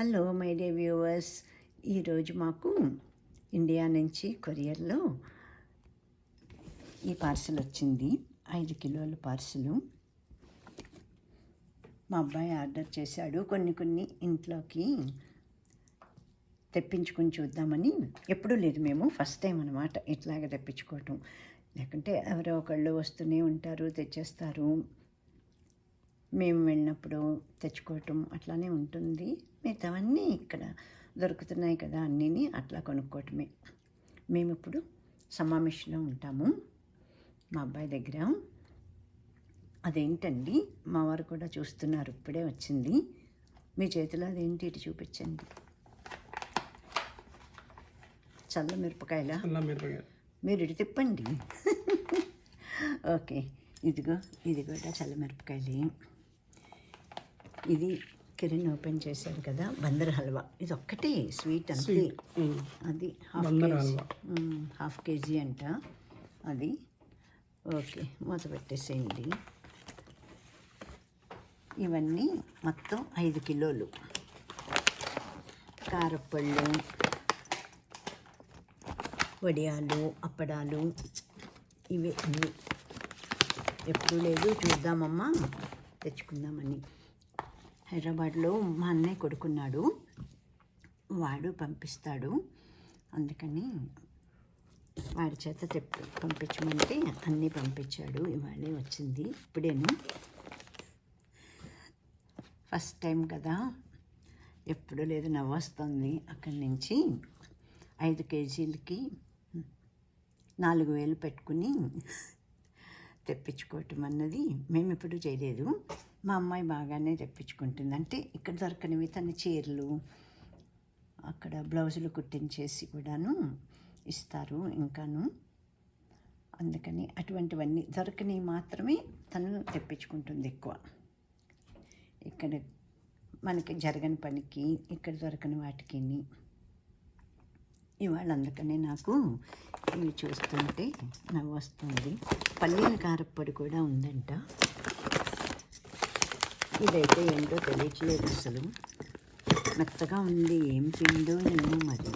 Hello my day viewers ఈరోజు మాకు India నుంచి కొరియర్లో ఈ పార్సిల్ వచ్చింది. ఐదు కిలోల పార్సలు మా అబ్బాయి ఆర్డర్ చేశాడు. కొన్ని కొన్ని ఇంట్లోకి తెప్పించుకుని చూద్దామని. ఎప్పుడూ లేదు మేము. ఫస్ట్ టైం అనమాట ఇట్లాగ తెప్పించుకోవటం. లేకుంటే ఎవరో ఒకళ్ళు వస్తూనే ఉంటారు తెచ్చేస్తారు. మేము వెళ్ళినప్పుడు తెచ్చుకోవటం అట్లానే ఉంటుంది. మిగతావన్నీ ఇక్కడ దొరుకుతున్నాయి కదా అన్నీని అట్లా కొనుక్కోవటమే. మేము ఇప్పుడు సమావేశంలో ఉంటాము. మా అబ్బాయి దగ్గర. అదేంటండి? మా వారు కూడా చూస్తున్నారు. ఇప్పుడే వచ్చింది. మీ చేతిలో అదేంటి? ఇటు చూపించండి. చల్ల మిరపకాయల? మీరు ఇటు తిప్పండి. ఓకే. ఇదిగో ఇది కూడా చల్లమిరపకాయలు ఇది కిరణ్ ఓపెన్ చేశారు కదా బందర్ హల్వా. ఇది ఒక్కటే స్వీట్ అంతే. అది హాఫ్ కేజీ. హాఫ్ కేజీ అంట అది. ఓకే మూత పెట్టేసేయండి. ఇవన్నీ మొత్తం ఐదు కిలోలు. కారపళ్ళు వడియాలు అప్పడాలు ఇవి అన్నీ. ఎప్పుడు లేదు చూద్దామమ్మా. తెచ్చుకుందామని. హైదరాబాద్లో మా అన్నయ్య కొడుకున్నాడు. వాడు పంపిస్తాడు. అందుకని వాడి చేత తెప్పి పంపించమంటే అన్నీ పంపించాడు. ఇవాళే వచ్చింది. ఇప్పుడేను. ఫస్ట్ టైం కదా. ఎప్పుడు లేదు నవ్వొస్తుంది అక్కడి నుంచి. ఐదు కేజీలకి నాలుగు వేలు పెట్టుకుని తెప్పించుకోవటం అన్నది మేము ఇప్పుడు చేయలేదు. మా అమ్మాయి బాగానే తెప్పించుకుంటుంది. అంటే ఇక్కడ దొరకనివి తన చీరలు అక్కడ బ్లౌజులు కుట్టించేసి కూడాను ఇస్తారు ఇంకాను. అందుకని అటువంటివన్నీ దొరకనివి మాత్రమే తను తెప్పించుకుంటుంది ఎక్కువ. ఇక్కడ మనకి జరగని పనికి ఇక్కడ దొరకని వాటికి ఇవాళ అందుకనే నాకు ఇవి చూస్తుంటే నవ్వు వస్తుంది. పల్లీల కారప్పొడి కూడా ఉందంట. ఇదైతే ఏంటో తెలియట్లేదు అసలు. మెత్తగా ఉంది. ఏం పిండో ఏమో మరి.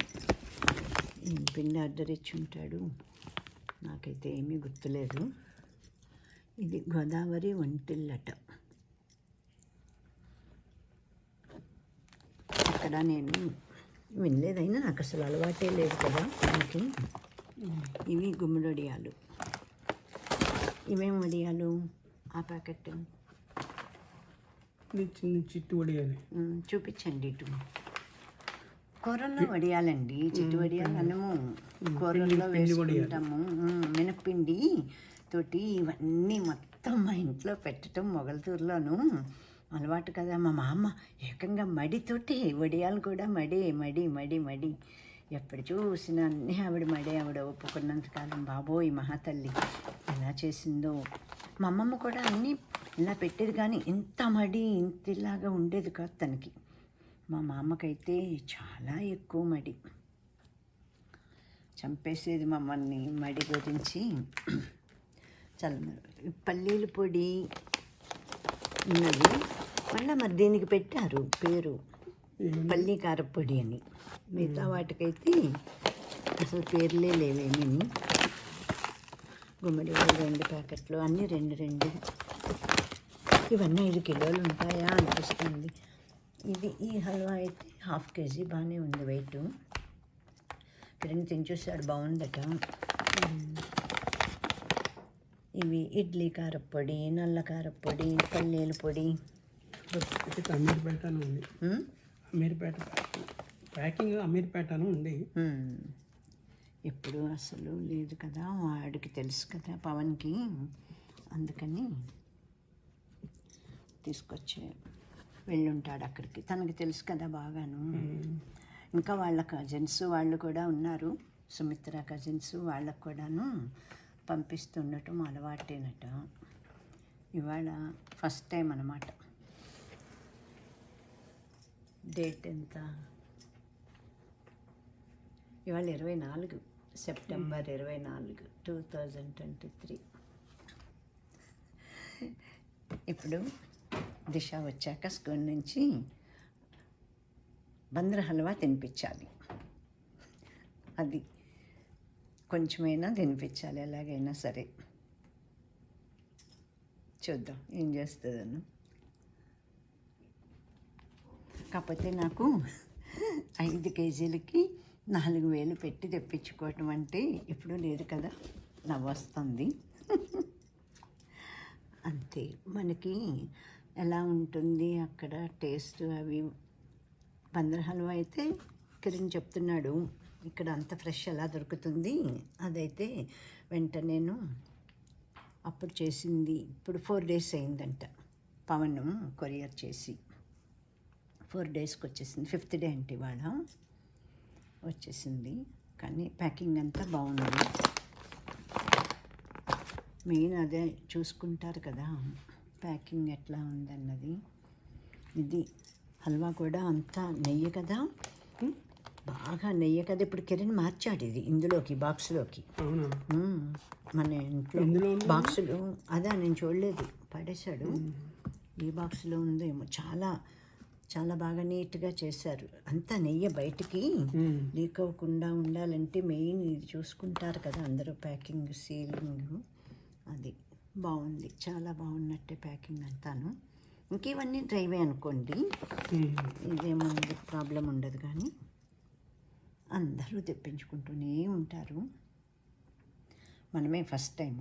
ఏం పిండి ఆర్డర్ ఇచ్చి ఉంటాడు? నాకైతే ఏమీ గుర్తులేదు. ఇది గోదావరి వంటిల్లట అక్కడ నేను వినలేదైనా నాకు అసలు అలవాటే లేదు కదా మనకి ఇవి గుమ్మడి వడియాలు. ఇవేం వడియాలు? ఆ ప్యాకెట్ చిన్న చిట్టు వడియాలి. చూపించండి ఇటు. కూరల్లో వడియాలండి చిట్టు వడియాలు మనము కూరల్లో వేసుకుంటాము. మినప్పిండి తోటి ఇవన్నీ మొత్తం మా ఇంట్లో పెట్టడం మొగలతూరులోను అలవాటు కదా. మా మామ ఏకంగా మడితోటి వడియాలు కూడా మడి మడి మడి మడి. ఎప్పుడు చూసినా అన్నీ ఆవిడ మడి ఆవిడ ఒప్పుకున్నంతకాలం బాబోయ్ మహాతల్లి ఎలా చేసిందో. మా అమ్మమ్మ కూడా అన్నీ ఇలా పెట్టేది కానీ ఇంత మడి ఇంత ఇలాగా ఉండేది కాదు తనకి. మా మామకైతే చాలా ఎక్కువ మడి. చంపేసేది మమ్మల్ని మడి గురించి. చల్లమరు పల్లీల పొడి ఉన్నది. మళ్ళీ మరి దీనికి పెట్టారు పేరు. పల్లీ కారపొడి అని. మిగతా వాటికైతే అసలు పేర్లే లేవేమీ. గుమ్మడి వాళ్ళు రెండు ప్యాకెట్లు అన్నీ రెండు రెండు. ఇవన్నీ ఐదు కిలోలు ఉంటాయా అనిపిస్తుంది. ఇది ఈ హల్వా అయితే హాఫ్ కేజీ బాగానే ఉంది వెయిట్ కిరణ్ తిని చూసాడు బాగుందట. ఇవి ఇడ్లీ కారప్పొడి నల్ల కారప్పొడి పల్లీల పొడి. అయితే అమీర్పేట అని ఉంది అమీర్పేట ప్యాకింగ్ అమీర్పేట అని ఉంది. ఎప్పుడు అసలు లేదు కదా వాడికి తెలుసు కదా పవన్కి. అందుకని తీసుకొచ్చే వెళ్ళుంటాడు అక్కడికి. తనకి తెలుసు కదా బాగాను. ఇంకా వాళ్ళ కజిన్స్ వాళ్ళు కూడా ఉన్నారు. సుమిత్ర కజిన్స్ వాళ్ళకు కూడాను పంపిస్తుండటం అలవాటేనట. ఇవాళ ఫస్ట్ టైం అన్నమాట. డేట్ ఎంత? ఇవాళ ఇరవై నాలుగు. సెప్టెంబర్ ఇరవై నాలుగు టూ థౌజండ్ ట్వంటీ త్రీ ఇప్పుడు దిశ వచ్చాక స్కూల్ నుంచి బంద్ర హల్వా తినిపించాలి. అది కొంచెమైనా తినిపించాలి ఎలాగైనా సరే. చూద్దాం ఏం చేస్తుందను? కాకపోతే నాకు ఐదు కేజీలకి నాలుగు వేలు పెట్టి తెప్పించుకోవటం అంటే ఇప్పుడు లేదు కదా నవ్వొస్తుంది. అంతే. మనకి ఎలా ఉంటుంది అక్కడ టేస్ట్ అవి? పందర హల్వా అయితే కిరణ్ చెప్తున్నాడు ఇక్కడ అంత ఫ్రెష్ ఎలా దొరుకుతుంది? అదైతే వెంటనేను అప్పుడు చేసింది. ఇప్పుడు ఫోర్ డేస్ అయిందంట. పవన్ కొరియర్ చేసి. ఫోర్ డేస్కి వచ్చేసింది. ఫిఫ్త్ డే అంటే ఇవాళ. వచ్చేసింది. కానీ ప్యాకింగ్ అంతా బాగుంది. మెయిన్ అదే చూసుకుంటారు కదా ప్యాకింగ్ ఎట్లా ఉందన్నది. ఇది హల్వా కూడా అంతా నెయ్యి కదా. బాగా నెయ్యి కదా. ఇప్పుడు కిరణ్ మార్చాడు ఇది ఇందులోకి బాక్స్లోకి. మన ఇంట్లో? బాక్సులు అదా నేను చూడలేదు. పడేశాడు. ఈ బాక్స్లో ఉందేమో చాలా చాలా బాగా నీట్గా చేశారు అంతా నెయ్యి బయటికి. లీక్ అవ్వకుండా ఉండాలంటే మెయిన్ ఇది చూసుకుంటారు కదా అందరూ ప్యాకింగ్ సీలింగ్ అది బాగుంది చాలా బాగున్నట్టే ప్యాకింగ్ అంతాను ఇంక ఇవన్నీ డ్రైవే అనుకోండి మ్మ్. ఇదేముంది ప్రాబ్లం ఉండదు కానీ అందరూ తెప్పించుకుంటూనే ఉంటారు మనమే ఫస్ట్ టైం.